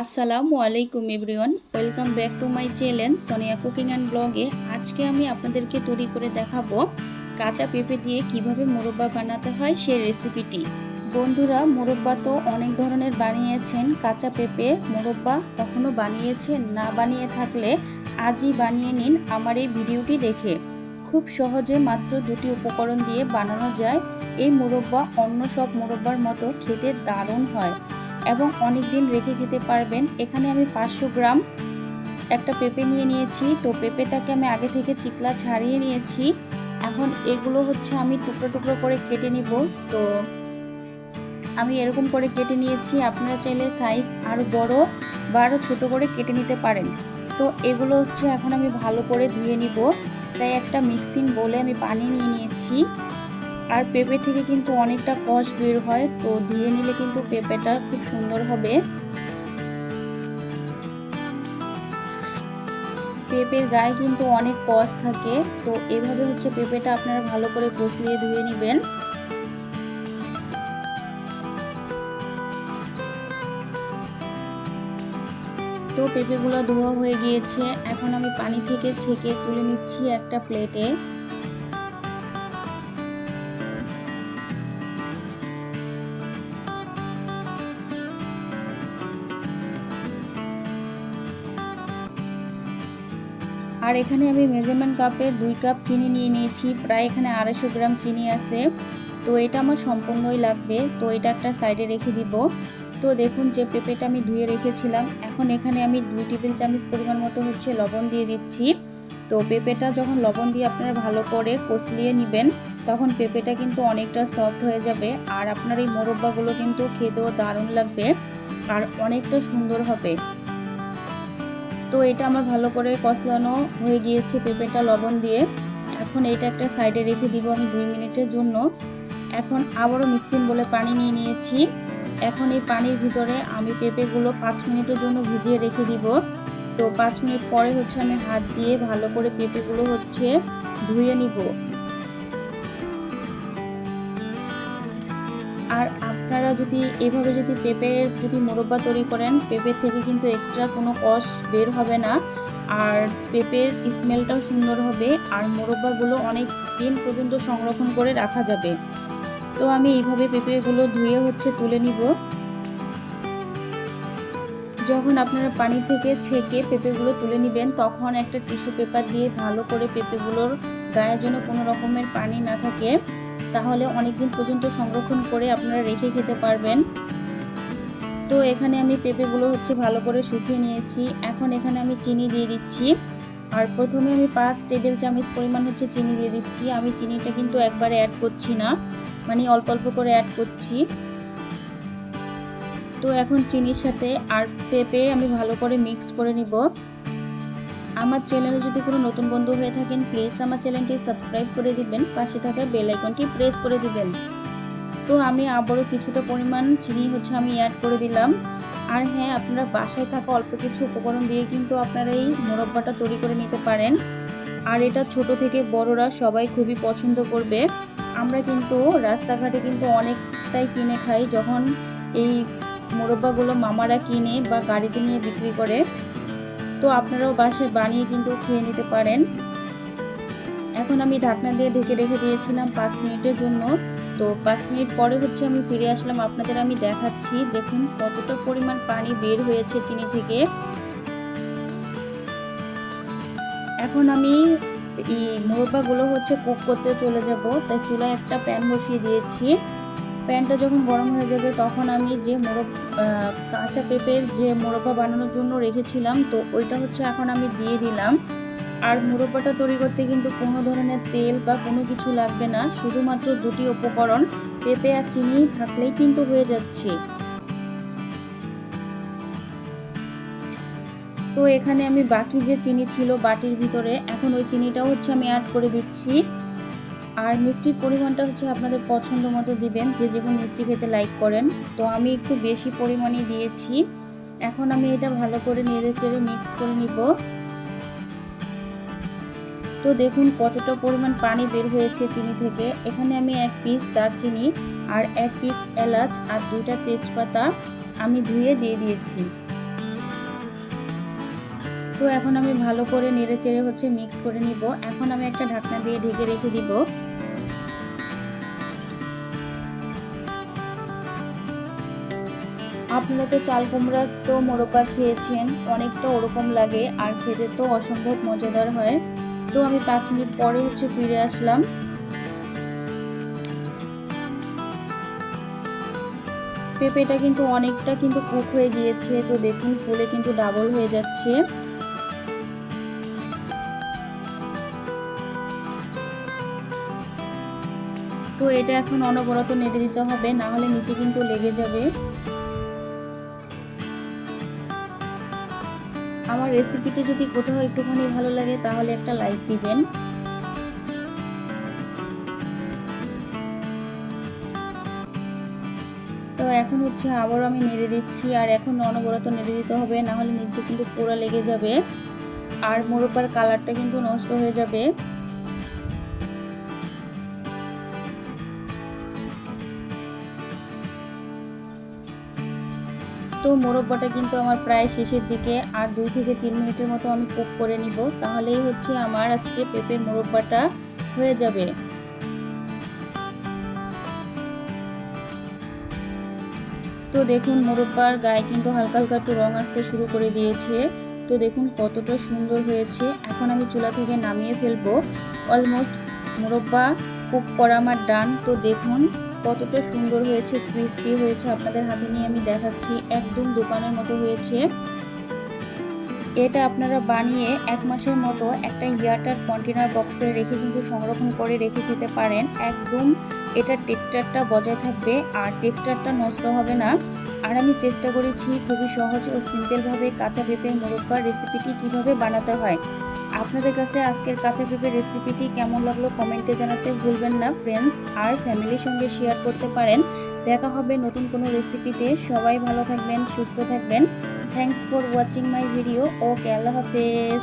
আসসালামু আলাইকুম everyone, welcome back to my channel Sonia cooking and ব্লগে। আজকে আমি আপনাদেরকে তৈরি করে দেখাবো কাঁচা পেঁপে দিয়ে কীভাবে মোরব্বা বানাতে হয় সেই রেসিপিটি। বন্ধুরা, মোরব্বা তো অনেক ধরনের বানিয়েছেন, কাঁচা পেঁপে মোরব্বা কখনো বানিয়েছেন না বানিয়ে থাকলে আজই বানিয়ে নিন আমার এই ভিডিওটি দেখে। খুব সহজে মাত্র দুটি উপকরণ দিয়ে বানানো যায়। এই মোরব্বা অন্য সব মোরব্বার মতো খেতে দারুণ হয়। এবং অনেক দিন রেখে খেতে পারবেন। এখানে আমি পাঁচশো গ্রাম একটা পেঁপে নিয়ে নিয়েছি। তো পেঁপেটাকে আমি আগে থেকে চিকলা ছাড়িয়ে নিয়েছি। এখন এগুলো হচ্ছে আমি টুকরো টুকরো করে কেটে নিব। তো আমি এরকম করে কেটে নিয়েছি। আপনারা চাইলে সাইজ আরও বড় বা আরও ছোটো করে কেটে নিতে পারেন। তো এগুলো হচ্ছে এখন আমি ভালো করে ধুয়ে নিব। তাই একটা মিক্সিং বলে আমি পানি নিয়ে নিয়েছি। আর পেঁপে থেকে কিন্তু অনেকটা কষ বের হয়, তো ধুয়ে নিলে কিন্তু পেঁপেটা খুব সুন্দর হবে। পেঁপের গায়ে কিন্তু অনেক কষ থাকে, তো এভাবে হচ্ছে পেঁপেটা আপনারা ভালো করে কষলিয়ে ধুয়ে নেবেন। তো পেঁপেগুলো ধোয়া হয়ে গিয়েছে, এখন আমি পানি থেকে ছেঁকে তুলে নিচ্ছি একটা প্লেটে। আর এখানে আমি মেজারমেন্ট কাপে দুই কাপ চিনি নিয়ে নিয়েছি। প্রায় এখানে আড়াইশো গ্রাম চিনি আছে। তো এটা আমার সম্পূর্ণই লাগবে। তো এটা একটা সাইডে রেখে দিব। তো দেখুন যে পেঁপেটা আমি ধুয়ে রেখেছিলাম। এখন এখানে আমি দুই টেবিল চামচ পরিমাণ মতো হচ্ছে লবণ দিয়ে দিচ্ছি। তো পেঁপেটা যখন লবণ দিয়ে আপনারা ভালো করে কষলিয়ে নেবেন, তখন পেঁপেটা কিন্তু অনেকটা সফট হয়ে যাবে। আর আপনার এই মোরব্বাগুলো কিন্তু খেতেও দারুণ লাগবে। আর অনেকটা সুন্দর হবে। তো এটা আমার ভালো করে কষলানো হয়ে গিয়েছে পেঁপেটা লবণ দিয়ে। এখন এটা একটা সাইডে রেখে দিব আমি দুই মিনিটের জন্য। এখন আবারও মিক্সিং বলে পানি নিয়ে নিয়েছি। এখন এই পানির ভিতরে আমি পেঁপেগুলো পাঁচ মিনিটের জন্য ভিজিয়ে রেখে দিব। তো পাঁচ মিনিট পরে হচ্ছে আমি হাত দিয়ে ভালো করে পেঁপেগুলো হচ্ছে ধুয়ে নিব। যদি, এভাবে যদি পেঁপের যদি মোরব্বা তৈরি করেন পেঁপের থেকে কিন্তু এক্সট্রা কোনো কষ বের হবে না। আর পেঁপের স্মেলটাও সুন্দর হবে, আর মোরব্বাগুলো অনেক দিন পর্যন্ত সংরক্ষণ করে রাখা যাবে। তো আমি এইভাবে পেঁপেগুলো ধুয়ে হচ্ছে তুলে নিব। যখন আপনারা পানি থেকে ছেঁকে পেঁপেগুলো তুলে নেবেন, তখন একটা টিস্যু পেপার দিয়ে ভালো করে পেঁপেগুলোর গায়ে যেন কোনো রকমের পানি না থাকে। তাহলে অনেক দিন পর্যন্ত সংরক্ষণ করে আপনারা রেখে খেতে পারবেন। তো এখানে আমি পেঁপেগুলো হচ্ছে ভালো করে শুকিয়ে নিয়েছি। এখন এখানে আমি চিনি দিয়ে দিচ্ছি। আর প্রথমে আমি পাঁচ টেবিল চামচ পরিমাণ হচ্ছে চিনি দিয়ে দিচ্ছি। আমি চিনিটা কিন্তু একবারে অ্যাড করছি না মানে অল্প অল্প করে অ্যাড করছি। তো এখন চিনির সাথে আর পেঁপে আমি ভালো করে মিক্সড করে নিব। আমার চ্যানেলে যদি কোনো নতুন বন্ধু হয়ে থাকেন প্লিজ আমার চ্যানেলটি সাবস্ক্রাইব করে দিবেন, পাশে থাকা বেল আইকনটি প্রেস করে দিবেন। তো আমি আবারও কিছুটা পরিমাণ চিনি হচ্ছে আমি অ্যাড করে দিলাম। আর হ্যাঁ আপনারা বাসায় থাকা অল্প কিছু উপকরণ দিয়ে কিন্তু আপনারা এই মোরব্বাটা তৈরি করে নিতে পারেন। আর এটা ছোট থেকে বড়রা সবাই খুবই পছন্দ করবে। আমরা কিন্তু রাস্তাঘাটে কিন্তু অনেকটাই কিনে খাই যখন এই মোরব্বাগুলো মামারা কিনে বা গাড়িতে নিয়ে বিক্রি করে। তো আপনারাও বাসায় বানিয়ে কিন্তু খেয়ে নিতে পারেন। এখন আমি ঢাকনা দিয়ে ঢেকে রেখে দিয়েছিলাম পাঁচ মিনিটের জন্য। তো পাঁচ মিনিট পরে হচ্ছে আমি ফিরে আসলাম, আপনাদের আমি দেখাচ্ছি। দেখুন কতটা পরিমাণ পানি বের হয়েছে চিনি থেকে। এখন আমি এই মোরব্বাগুলো হচ্ছে কুক করতে চলে যাব। তাই চুলায় একটা প্যান বসিয়ে দিয়েছি। প্যানটা যখন গরম হয়ে যাবে, তখন আমি যে মোরব কাঁচা পেঁপের যে মোরব্বা বানানোর জন্য রেখেছিলাম, তো ওইটা হচ্ছে এখন আমি দিয়ে দিলাম। আর মোরব্বাটা তৈরি করতে কিন্তু কোনো ধরনের তেল বা কোনো কিছু লাগবে না, শুধুমাত্র দুটি উপকরণ, পেঁপে আর চিনি থাকলেই কিন্তু হয়ে যাচ্ছে। তো এখানে আমি বাকি যে চিনি ছিল বাটির ভিতরে, এখন ওই চিনিটাও হচ্ছে আমি অ্যাড করে দিচ্ছি। আর মিষ্টির পরিমাণটা হচ্ছে আপনাদের পছন্দ মতো দিবেন। যে যেমন মিষ্টি খেতে লাইক করেন। তো আমি একটু বেশি পরিমাণে দিয়েছি। এখন আমি এটা ভালো করে নেড়ে চেড়ে মিক্স করে নিব। তো দেখুন কতটা পরিমাণ পানি বের হয়েছে চিনি থেকে। এখানে আমি এক পিস দারচিনি আর এক পিস এলাচ আর দুইটা তেজপাতা আমি ধুয়ে দিয়ে দিয়েছি। তো এখন আমি ভালো করে নেড়ে চেড়ে হচ্ছে মিক্সড করে নিব। এখন আমি একটা ঢাকনা দিয়ে ঢেকে রেখে দিব। আপনারা তো চাল কুমড়ার তো মোরব্বা খেয়েছেন, অনেকটা ওরকম লাগে আর খেতে তো অসম্ভব মজাদার হয়। তো আমি পাঁচ মিনিট পরে হচ্ছে ফিরে আসলাম। পেঁপেটা কিন্তু অনেকটা কিন্তু কুক হয়ে গিয়েছে, তো দেখুন, ফুলে কিন্তু ডাবল হয়ে যাচ্ছে। তো এটা এখন অনবরত নেড়ে দিতে হবে, না হলে নিচে কিন্তু লেগে যাবে। আমার রেসিপিটি যদি কোথাও একটুখানি ভালো লাগে, তাহলে একটা লাইক দিবেন। তো এখন হচ্ছে আবারও আমি নেড়ে দিচ্ছি, আর এখন অনবরত নেড়ে দিতে হবে, না হলে নিচে কিন্তু পোড়া লেগে যাবে। আর মোরব্বার কালারটা কিন্তু নষ্ট হয়ে যাবে। তো মোরব্বাটা কিন্তু আমার প্রায় শেষের দিকে আর দুই থেকে তিন মিনিটের মতো আমি কুক করে নিব। তাহলেই হচ্ছে আমার আজকে পেঁপের মোরব্বাটা হয়ে যাবে। তো দেখুন, মোরব্বার গায়ে কিন্তু হালকা হালকা একটু রং আসতে শুরু করে দিয়েছে। তো দেখুন, কতটা সুন্দর হয়েছে। এখন আমি চুলা থেকে নামিয়ে ফেলব। অলমোস্ট মোরব্বা কুক করা আমার ডান তো দেখুন কতটা সুন্দর হয়েছে ক্রিস্পি হয়েছে আপনাদের হাতে নিয়ে আমি দেখাচ্ছি। একদম দোকানের মতো হয়েছে। এটা আপনারা বানিয়ে এক মাসের মতো একটা ইয়ারটার কন্টেনার বক্সে রেখে কিন্তু সংরক্ষণ করে রেখে খেতে পারেন। একদম এটার টেক্সচারটা বজায় থাকবে আর টেক্সচারটা নষ্ট হবে না। আর আমি চেষ্টা করেছি খুবই সহজ ও সিম্পলভাবে কাঁচা পেঁপের মোরব্বার রেসিপিটি কীভাবে বানাতে হয়। আপনাদের কাছে আজকের কাঁচা পেঁপের রেসিপিটি কেমন লাগল কমেন্টে জানাতে ভুলবেন না ফ্রেন্ডস আর ফ্যামিলির সঙ্গে শেয়ার করতে পারেন। দেখা হবে নতুন কোনো রেসিপিতে সবাই ভালো থাকবেন, সুস্থ থাকবেন। Thanks for watching my video okay আল্লাহ হাফেজ।